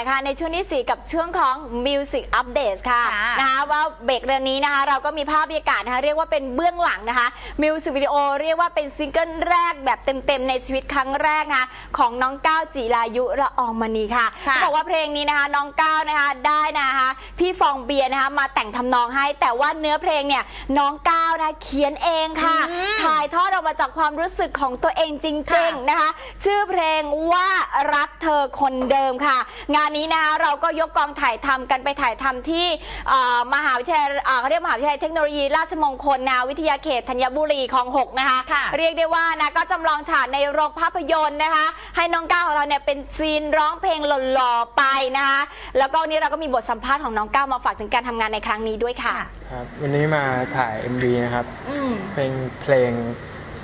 นต่อนะคะ ในช่วงที่ 4 กับช่วงของ Music Updates ค่ะค่ะนะคะว่าเบรกเดือนนี้นะคะ เราก็มีภาพบรรยากาศนะคะ เรียกว่าเป็นเบื้องหลังนะคะมิวสิกวิดีโอเรียกว่าเป็นซิงเกิลแรกแบบเต็มๆ ในชีวิตครั้งแรกนะคะของน้องก้าวจิรายุละอองมณีค่ะค่ะเขาบอกว่าเพลงนี้นะคะน้องก้าวนะคะได้นะคะพี่ฟองเบียร์นะคะมาแต่งทำนองให้ แต่ว่าเนื้อเพลงเนี่ยน้องก้าวนะคะเขียนเองค่ะอืมถ่ายทอดออกมาจากความรู้สึกของตัวเองจริงค่ะๆนะคะ ชื่อเพลงว่ารักเธอคนเดิมค่ะ งานนี้นะคะเราก็ยกกองถ่ายทำกันไปถ่ายทำที่เอ่อมหาวิทยาลัยเอ่อเขาเรียกมหาวิทยาลัยเทคโนโลยี ราชมงคลนาวิทยาเขตธัญบุรีของหกนะคะค่ะเรียกได้ว่านะก็จำลองฉากในโรงภาพยนตร์นะคะ ให้น้องก้าวของเราเนี่ยเป็นซีนร้องเพลงหล่อๆไปนะคะ แล้วก็วันนี้เราก็มีบทสัมภาษณ์ของน้องก้าวมาฝากถึงการทำงานในครั้งนี้ด้วยค่ะ ครับ วันนี้มาถ่าย MV นะครับอืมเป็นเพลง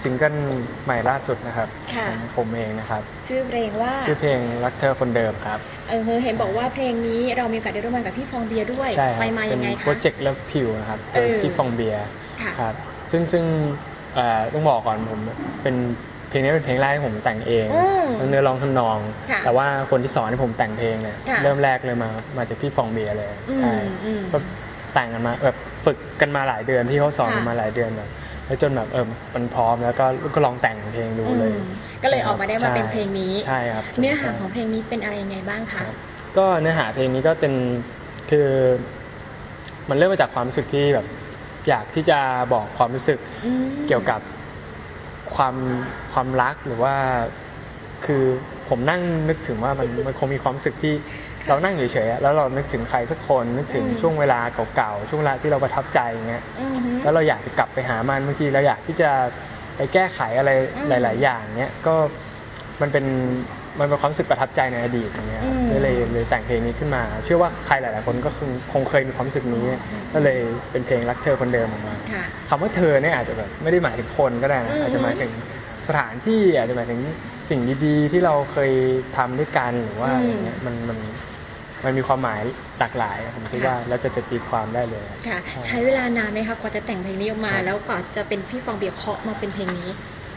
ซิงเกิลใหม่ล่าสุดนะครับค่ะ ของผมเองนะครับ ชื่อเพลงว่าชื่อเพลงรักเธอคนเดิมครับ เออเห็นบอกว่าเพลงนี้เรามีโอกาสได้ร่วมงานกับพี่ฟองเบียร์ด้วยใช่ครับไปมาเป็ยังไงโปคะรเจกต์เลิฟพิวนะครับโดยเออ พี่ฟองเบียร์ค่ะ ครับ ซึ่งซึ่งเอ่อต้องบอกก่อนผมเป็นเพลงนี้เป็นเพลงแรกที่ผมแต่งเองอืมทั้งเนื้อร้องทำนอง ค่ะแต่ว่าคนที่สอนให้ผมแต่งเพลงเนี่ยค่ะ เริ่มแรกเลยมามาจากพี่ฟองเบียร์เลยอืมใช่ อืม ก็แต่งกันมาแบบฝึกกันมาหลายเดือนพี่เขาสอนกันค่ะมาหลายเดือนแบบ แล้วจนแบบเออมันพร้อมแล้วก็ก็ลองแต่งเพลงดูเลยอืมก็เลยออกมาได้มาเป็นเพลงนี้ใช่ครับเนื้อหาของเพลงนี้เป็นอะไรยังไงบ้างคะครับก็เนื้อหาเพลงนี้ก็เป็นคือ มันเริ่มมาจากความรู้สึกที่แบบอยากที่จะบอกความรู้สึกอืมเกี่ยวกับความความรักหรือว่า คือผมนั่งนึกถึงว่ามันมันคงมีความรู้สึกที่ เรานั่งอยู่เฉยๆอะแล้วเรานึกถึงใครสักคนนึกถึงอืมช่วงเวลาเก่าๆช่วงเวลาที่เราประทับใจอย่างเงี้ยอือฮึแล้วเราอยากจะกลับไปหามันบางทีเราอยากที่จะไปแก้ไขอะไรอืมหลาย ๆ อย่างเนี้ยก็มันเป็นมันเป็นความรู้สึกประทับใจในอดีตอย่างเงี้ยอืมก็เลยเลยแต่งเพลงนี้ขึ้นมา เชื่อว่าใครหลาย ๆ คนก็คงคงเคยมีความรู้สึกนี้ ก็เลยเป็นเพลงรักเธอคนเดิมออกมาค่ะคำว่าเธอเนี่ยอาจจะแบบไม่ได้หมายถึงคนก็ได้นะอืมอาจจะหมายถึงสถานที่อาจจะหมายถึงสิ่งดี ๆ ที่เราเคยทำด้วยกันหรือว่าอะไรเงี้ยมันมัน มันมีความหมายหลากหลายผมคิดว่าแล้วจะจะตีความได้เลยค่ะใช้เวลานานไหมคะกว่าจะแต่งเพลงนี้ออกมาครับแล้วกว่าจะเป็นพี่ฟองเบียร์เคาะมาเป็นเพลงนี้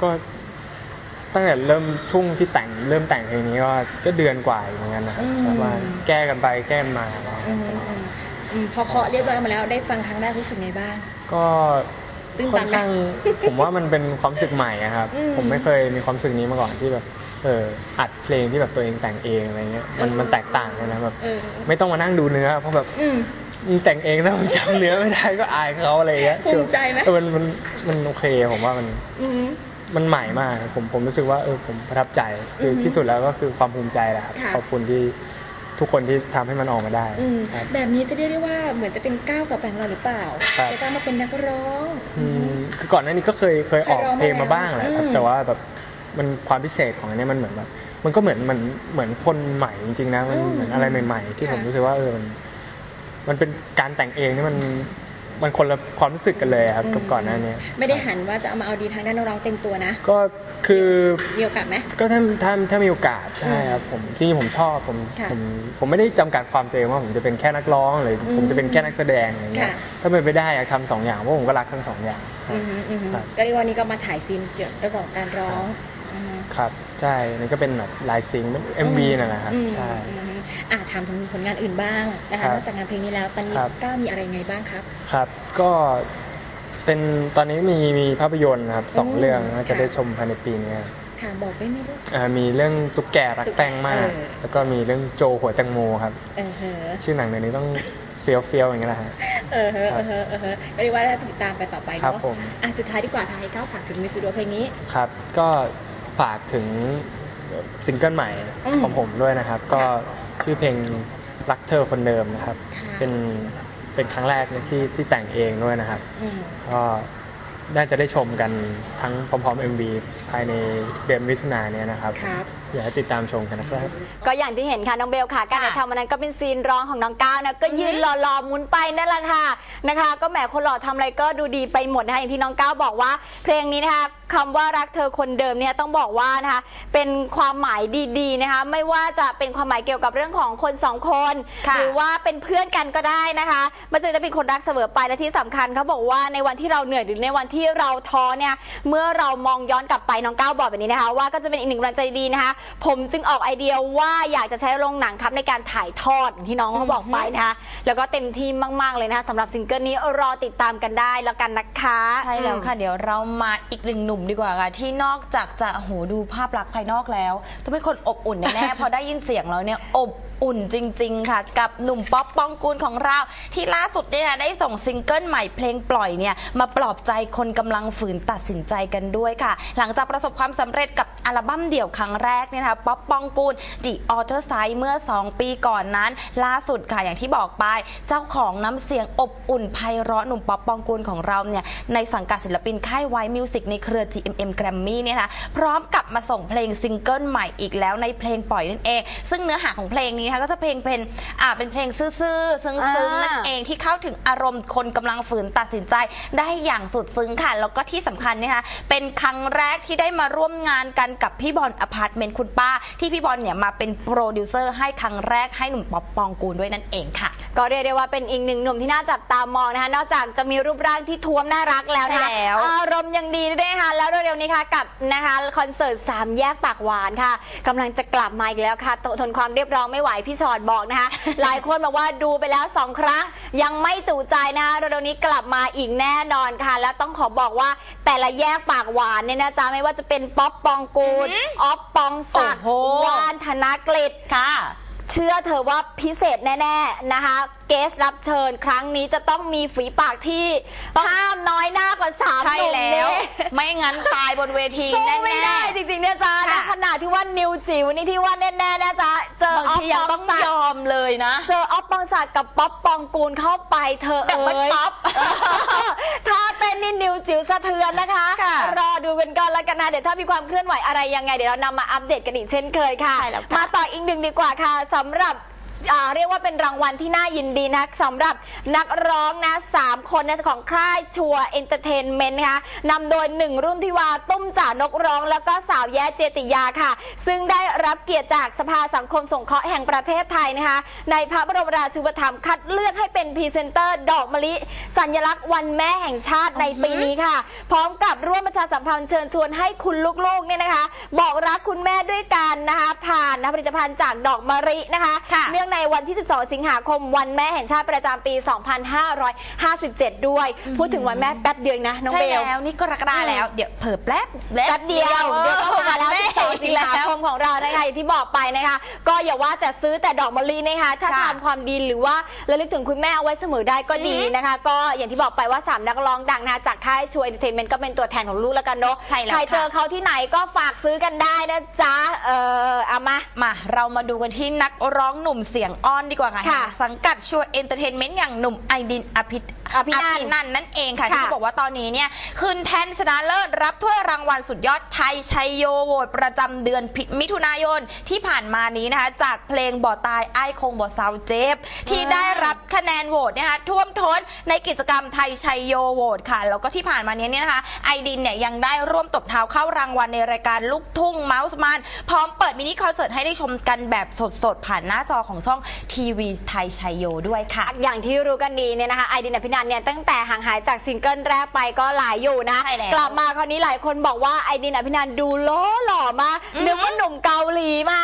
ก็ตั้งแต่เริ่มช่วงที่แต่งเริ่มแต่งเพลงนี้ก็ก็เดือนกว่าอยู่เหมือนกันนะครับอืมเพราะว่าแก้กันไปแก้กันมาอืมอืมอืมพอเคาะเรียบร้อยมาแล้วได้ฟังครั้งแรกรู้สึกไงบ้าง ก็ ตื้นค่ตัอนนไหม ข้าง ผมว่ามันเป็นความรู้สึกใหม่อะครับ อืมผมไม่เคยมีความรู้สึกนี้มาก่อนที่แบบเอออัดเพลงที่แบบตัวเองแต่งเองอะไรเงี้ยมันอืมมันแตกต่างเลยนะแบบเออไม่ต้องมานั่งดูเนื้อเพราะแบบอืม มึงแต่งเองนะมึงจำเนื้อไม่ได้ก็อายเขาอะไรเงี้ยภูมิใจไหม เออมันมันมันโอเคผมว่ามันอืม มันใหม่มาก ผมผมรู้สึกว่าเออผมประทับใจคืออฮึที่สุดแล้วก็คือความภูมิใจแหละครับค่ะ ขอบคุณที่ ทุกคนที่ทำให้มันออกมาได้ อืมครับแบบนี้จะเรียกได้ว่าเหมือนจะเป็นก้าวกับแปลงเราหรือเปล่าครับ จะก้าวมาเป็นนักร้อง อืมคือก่อนหน้านี้ก็เคยเคยออกเคยร้องเพลงมามาแล้วบ้างแหละครับ อืม แต่ว่าแบบมันความพิเศษของอันเนี้ยมันเหมือนแบบมันก็เหมือนเหมือนเหมือนคนใหม่จริงๆนะมันเหมือนอะไรใหม่ ๆ ที่ผมรู้สึกว่าเออมันมันเป็นการแต่งเองที่มัน มันคนละความรู้สึกกันเลยครับกับก่อนหน้านี้ ไม่ได้หันว่าจะเอามาเอาดีทางด้านนักร้องเต็มตัวนะ ก็คือมีโอกาสไหมก็ถ้าถ้าถ้ามีโอกาสใช่ครับผมที่จริงๆผมชอบผมค่ะผมผมไม่ได้จำกัดความตัวเองว่าผมจะเป็นแค่นักร้องหรือผมจะเป็นแค่นักแสดงอะไรเงี้ยค่ะถ้าเป็นไปได้อยากทำสองอย่างเพราะผมก็รักทั้งสองอย่างครัอืบอหืออือหือครับก็เรียกว่านี่ก็มาถ่ายซีนเกี่ยวกับเรื่องของการร้องอือหือครับใช่นี่ก็เป็นแบบลายซิงค์เป็น MV นั่นแหละครับอืมใช่ อือหืออะถามถึงผลงานอื่นบ้างนะครัคะบนอกจากงานเพลงนี้แล้วตอนนี้ครับ ก้าวมีอะไรไงบ้างครับ ครับ ก็เป็นตอนนี้มีมีภาพยนตร์นะครับสองอืมเรื่องน่าจะค่ะ ได้ชมภายในปีนี้ครับค่ะบอกได้ไหมลูก อ่ามีเรื่องตุ๊กแกรักแป้งมาก เออ แล้วก็มีเรื่องโจหัวแตงโมครับ เออเฮอชื่อหนังเดี๋ยวนี้ต้องเฟี้ยวเฟี้ยวๆอย่างเงี้ยแหละฮะ เออเฮอเออเฮอเออเฮอก็เรียกว่าได้ติดตามไปต่อไปครับเนาะผม อะสุดท้ายดีกว่าทางให้ก้าวฝากถึงมิวสิกวิดีโอเพลงนี้ ครับ ก็ฝากถึง ซิงเกิลใหม่อืมของผมด้วยนะครับ ก็ชื่อเพลงรักเธอคนเดิมนะครับ ค่ะ เป็นเเป็นครั้งแรกเนี่ยที่ที่แต่งเองด้วยนะครับ อืมก็น่าจะได้ชมกันทั้งพร้อมๆ MV ภายในเดือนมิถุนายนเนี้นะครับ ครับ อยากให้ติดตามชมกันนะครับ ก็อย่างที่เห็นค่ะน้องเบลค่ะ การถ่ายทำวันนั้นก็เป็นซีนร้องของน้องก้าวนะก็ยืนหล่อๆหมุนไปนั่นแหละค่ะนะคะ ก็แหมคนหล่อทำอะไรก็ดูดีไปหมดนะคะอย่างที่น้องก้าวบอกว่า เพลงนี้นะคะคำว่ารักเธอคนเดิมเนี่ยต้องบอกว่านะคะเป็นความหมายดีๆนะคะไม่ว่าจะเป็นความหมายเกี่ยวกับเรื่องของคนสองคนค่ะ หรือว่าเป็นเพื่อนกันก็ได้นะคะมันจะเป็นคนรักเสมอไปและที่สำคัญเขาบอกว่าในวันที่เราเหนื่อยหรือในวันที่เราท้อเนี่ยเมื่อเรามองย้อนกลับไปน้องก้าวบอกแบบนี้นะคะ ว่าก็จะเป็นอีกหนึ่งกำลังใจดีนะคะผมจึงออกไอเดียว่าอยากจะใช้โรงหนังครับในการถ่ายทอดอย่างที่น้องเขาบอกไปนะคะแล้วก็เต็มที่มาก ๆ เลยนะคะสำหรับซิงเกิลนี้รอติดตามกันได้แล้วกันนะคะใช่แล้วค่ะ เดี๋ยวเรามาอีกหนึ่งหนุ่มดีกว่าค่ะ ที่นอกจากจะโหดูภาพลักษณ์ภายนอกแล้วต้องเป็นคนอบอุ่นแน่ๆพอได้ยินเสียงแล้วเนี่ยอบ อุ่นจริง ๆ ค่ะ กับหนุ่มป๊อปปองกูลของเรา ที่ล่าสุดเนี่ยนะได้ส่งซิงเกิลใหม่เพลงปล่อยเนี่ยมาปลอบใจคนกำลังฝืนตัดสินใจกันด้วยค่ะ หลังจากประสบความสำเร็จกับอัลบั้มเดี่ยวครั้งแรกเนี่ยนะคะป๊อปปองกูล The Author Side เมื่อ 2 ปีก่อนนั้น ล่าสุดค่ะอย่างที่บอกไป เจ้าของน้ำเสียงอบอุ่นไพเราะหนุ่มป๊อปปองกูลของเราเนี่ยในสังกัดศิลปินค่ายไวมิวสิกในเครือ GMM Grammy เนี่ยนะพร้อมกับมาส่งเพลงซิงเกิลใหม่อีกแล้วในเพลงปล่อยนั่นเอง ซึ่งเนื้อหาของเพลงนี้นะคะก็จะเพลงเป็นอ่าเป็นเพลงซื่อๆซึ้งอ่าๆนั่นเองที่เข้าถึงอารมณ์คนกำลังฝืนตัดสินใจได้อย่างสุดซึ้งค่ะ แล้วก็ที่สำคัญเนี่ยนะคะเป็นครั้งแรกที่ได้มาร่วมงานกันกับพี่บอลอพาร์ตเมนต์คุณป้า ที่พี่บอลเนี่ยมาเป็นโปรดิวเซอร์ให้ครั้งแรกให้หนุ่มป๊อปปองกูลด้วยนั่นเองค่ะก็เรียกได้ว่าเป็นอีกหนึ่งหนุ่มที่น่าจับตามองนะคะนอกจากจะมีรูปร่างที่ท้วมน่ารักแล้วนะคะใช่แล้ว อารมณ์ยังดีด้วยนะคะแล้วเร็วๆนี้ค่ะกับนะคะคอนเสิร์ตสามแยกปากหวานค่ะกำลังจะกลับมาอีกแล้วค่ะททนความเรียบร้องไม่ไหวพี่ชอดบอกนะคะ หลายคนบอกว่าดูไปแล้วสองครั้ง ยังไม่จุใจนะคะเร็วๆนี้กลับมาอีกแน่นอนค่ะ แล้วต้องขอบอกว่าแต่ละแยกปากหวานเนี่ยนะจ๊ะไม่ว่าจะเป็นป๊อปปองกูลออฟปองศักดิ์โอ้โห วานธนกฤษ ค่ะเชื่อเธอว่าพิเศษแน่ ๆนะคะ เกสรับเชิญครั้งนี้จะต้องมีฝีปากที่ต้องห้ามน้อยหน้ากว่าสามใช่หนุ่มแล้ว เนี่ยไม่งั้นตายบนเวทีสู้แน่ไม่ได้ๆ จริงๆเนี่ยจ้าค่ะ ขนาดที่ว่านิวจิ๋วนี่ที่ว่าแน่ๆนะจ๊ะเจอบางออฟทียังปต้อองงศักยดิ์อมเลยนะ เจอออฟปองศักดิ์กับป๊อปปองกูลเข้าไปเธอแบบว่าเอ้ยป๊อปถ้าเป็ นนี่นิวจิ๋วสะเทือนนะคะ ค่ะรอดูกันก่อนแล้วกันนะ เดี๋ยวถ้ามีความเคลื่อนไหวอะไรยังไง เดี๋ยวเรานำมาอัปเดตกันอีกเช่นเคยค่ะ ใช่แล้วค่ะ มาต่ออีกหนึ่งดีกว่าค่ะสำหรับ อ่าเรียกว่าเป็นรางวัลที่น่ายินดีนะสำหรับนักร้องนะสามคนนะของค่ายชัวเอนเตอร์เทนเมนต์นะคะนำโดยหนึ่งรุ่นที่วาตุ้มจ่านกร้อง แล้วก็สาวแย้เจติยาค่ะ ซึ่งได้รับเกียรติจากสภาสังคมสงเคราะห์แห่งประเทศไทยนะคะ ในพระบรมราชูปถัมภ์คัดเลือกให้เป็นพรีเซนเตอร์ดอกมะลิ สัญลักษณ์วันแม่แห่งชาติในปีนี้ค่ะ พร้อมกับร่วมประชาสัมพันธ์เชิญชวนให้คุณลูกๆเนี่ยนะคะ บอกรักคุณแม่ด้วยกันนะคะผ่านนะผลิตภัณฑ์จากดอกมะลินะคะค่ะ เนื่องในวันที่ 12 สิงหาคมวันแม่แห่งชาติประจำปี 2557 ด้วย พูดถึงวันแม่แป๊บเดียวเองนะน้องใช่เบล แล้วนี่กรกฎาแล้ว เดี๋ยวเผิ่แป๊บแป๊บเดียวเดี๋ยวก็มาแล้วแม่12สิงหาคมของเรานะคะอย่างที่บอกไปนะคะ ก็อย่าว่าแต่ซื้อแต่ดอกมะลินะคะ ถ้าค่ะทำความดีหรือว่าระลึกถึงคุณแม่เอาไว้เสมอได้ก็ดีนะคะ ก็อย่างที่บอกไปว่า 3 นักร้องดังนะคะจากค่ายช่วยเอนเตอร์เทนเมนต์ก็เป็นตัวแทนของลูกแล้วกันเนาะใช่แล้วใครค่ะ เจอเขาที่ไหนก็ฝากซื้อกันได้นะจ๊ะเออเอามา มาเรามาดูกันที่นักร้องหนุ่มเสียงอ้อนดีกว่าค่ะค่ะแห่งสังกัดชัวเอนเตอร์เทนเมนต์อย่างหนุ่มไอดินอภิ อภินันท์นันท์นั่นเองค่ะค่ะ ที่เขาบอกว่าตอนนี้เนี่ยขึ้นแท่นชนะเลิศรับถ้วยรางวัลสุดยอดไทยชัยโยโหวตประจำเดือนมิถุนายนที่ผ่านมานี้นะคะ จากเพลงบ่อตายไอ้ายคงบ่อเซาเจ็บที่ได้รับคะแนนโหวตเนยนะคะท่วมท้นในกิจกรรมไทยชัยโยโหวตค่ะแล้วก็ที่ผ่านมานี้เนี่ยนะคะไอดินเนี่ยยังได้ร่วมตบเท้าเข้ารางวัลในรายการลูกทุ่งเมาส์มันพร้อมเปิดมินิคอนเสิร์ตให้ได้ชมกันแบบสดๆผ่านหน้าจอของช่องทีวีไทยชัยโยด้วยค่ะ อย่างที่รู้กันดีเนี่ยนะคะไอดินอภินันท์เนี่ยตั้งแต่ห่างหายจากซิงเกิลแรกไปก็หลายอยู่นะ ใช่แล้วกลับมาคราวนี้หลายคนบอกว่าไอดินอภินันดูโล้หล่อมากนึกว่าหนุ่มเกาหลีมา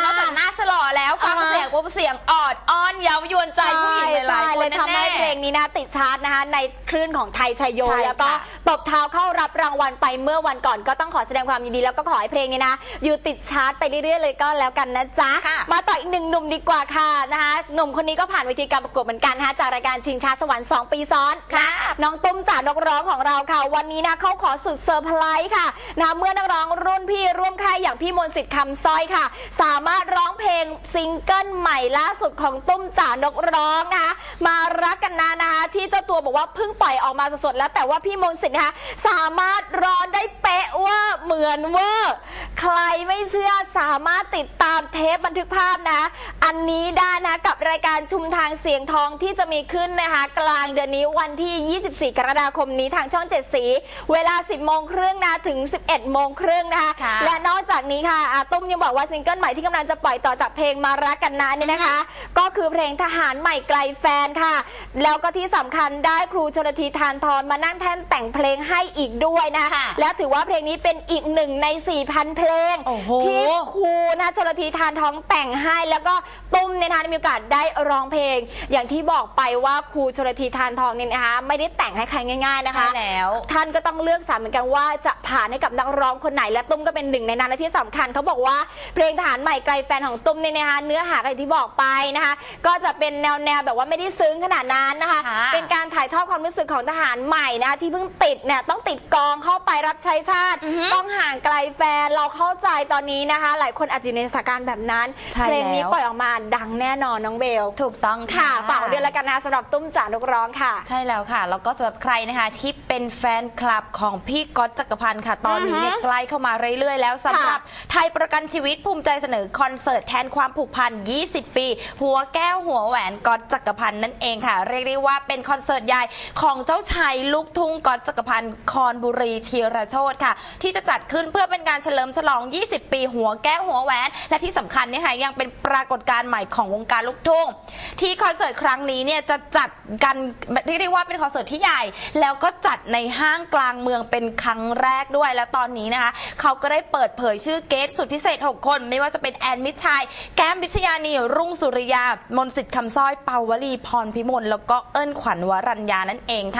ปุ๊บเสียงออดอ้อนเย้ายวนใจผู้หญิงหลายๆคนเลยทำให้แน่ๆเพลงนี้นะติดชาร์ตนะคะในคลื่นของไทยชัยโยใช่แล้วก็ค่ะตบเท้าเข้ารับรางวัลไปเมื่อวันก่อนก็ต้องขอแสดงความยินดี แล้วก็ขอให้เพลงนี้นะ อยู่ติดชาร์ตไปเรื่อยๆเลยก็แล้วกันนะจ๊ะค่ะมาต่ออีกหนึ่งหนุ่มดีกว่าค่ะนะคะหนุ่มคนนี้ก็ผ่านเวทีการประกวดเหมือนกันนะคะจากรายการชิงช้าสวรรค์2ปีซ้อนค่ะน้องตุ้มจ่านกร้องของเราค่ะ วันนี้นะเขาขอสุดเซอร์ไพรส์ค่ะนะเมื่อนักร้องรุ่นพี่ร่วมค่ายอย่างพี่มนต์สิทธิ์คำสร้อยค่ะ สามารถร้องเพลงซิงเกิลใหม่ล่าสุดของตุ้มจ่านกร้องนะคะมารักกันนะนะคะที่เจ้าตัวบอกว่าเพิ่งปล่อยออกมาสดๆแล้ว แต่ว่าพี่มนต์สิทธิ์นะคะสามารถร้อนได้เป๊ะว่าเหมือนเวอร์ใครไม่เชื่อสามารถติดตามเทปบันทึกภาพนะ อันนี้ได้นะกับรายการชุมทางเสียงทองที่จะมีขึ้นนะคะ กลางเดือนนี้วันที่ 24 กรกฎาคมนี้ทางช่อง 7 สี เวลา 10 โมงครึ่งนะถึง 11 โมงครึ่งนะคะค่ะและนอกจากนี้ค่ะอาตุ้มยังบอกว่าซิงเกิลใหม่ที่กำลังจะปล่อยต่อจากเพลงมารักกันนะเนี่ยนะคะ ก็คือเพลงทหารใหม่ไกลแฟนค่ะ แล้วก็ที่สำคัญได้ครูชนทีทานทรมานั่งแท่นแต่งเพลงให้อีกด้วยนะค่ะและถือว่าเพลงนี้เป็นอีกหนึ่งใน 4,000 เพลงโอ้โหที่ครูนะชนทีทานทองแต่งให้ แล้วก็ตุ้มเนี่ยนะคะได้มีโอกาสได้ร้องเพลง อย่างที่บอกไปว่าครูชนทีทานทองเนี่ยนะคะ ไม่ได้แต่งให้ใครง่าย ๆนะคะใช่แล้วท่านก็ต้องเลือกสรรเหมือนกันว่าจะผ่านให้กับนักร้องคนไหนและตุ้มก็เป็นหนึ่งในนั้นและที่สำคัญเขาบอกว่าเพลงทหารใหม่ไกลแฟนของตุ้มเนี่ยนะคะเนื้อหาอะไรที่บอกไปนะคะ ก็จะเป็นแนวแนวๆแบบว่าไม่ได้ซึ้งขนาดนั้นนะคะ ค่ะเป็นการถ่ายทอดความรู้สึกของทหารใหม่นะคะที่เพิ่งติดเนี่ยต้องติดกองเข้าไปรับใช้ชาติต้องห่างไกลแฟนเราเข้าใจตอนนี้นะคะ หลายคนอาจจะอยู่ในสถานการณ์แบบนั้น ใช่เพลงนี้แล้ว ปล่อยออกมาดังแน่นอนน้องเบล ถูกต้องค่ะค่ะ ฝากไว้ด้วยแล้วกันนะคะสำหรับตุ้มจ่านกร้องค่ะ ใช่แล้วค่ะ แล้วก็สำหรับใครนะคะที่เป็นแฟนคลับของพี่ก๊อตจักรพันธ์ค่ะ ตอนนี้เนี่ยใกล้เข้ามาเรื่อยๆ แล้วสำหรับไทยประกันชีวิตภูมิใจเสนอคอนเสิร์ตแทนความผูกพัน20 ปี หัวแก้วหัวแหวนก๊อตจักรพันธ์นั่นเองค่ะ เรียกได้ว่าเป็นคอนเสิร์ตใหญ่ของเจ้าชายลูกทุ่งก๊อตจักรพันธ์คอนบุรีธีรโชตค่ะ ที่จะจัดขึ้นเพื่อเป็นการเฉลิมฉลอง 20 ปี หัวแก้วหัวแหวน และที่สำคัญเนี่ยค่ะยังเป็นปรากฏการณ์ใหม่ของวงการลูกทุ่ง ที่คอนเสิร์ตครั้งนี้เนี่ยจะจัดกันเรียกได้ว่าเป็นคอนเสิร์ตที่ใหญ่ แล้วก็จัดในห้างกลางเมืองเป็นครั้งแรกด้วยและตอนนี้นะคะ เขาก็ได้เปิดเผยชื่อเกสสุดพิเศษ 6 คน ไม่ว่าจะเป็นแอนมิตรชัย แก้มวิชยานีรุ่งสุริยามนสิทธิ์คำสร้อยเปาวลีพรพิมลแล้วก็เอิ้นขวัญวรัญญานั่นเองค่ะ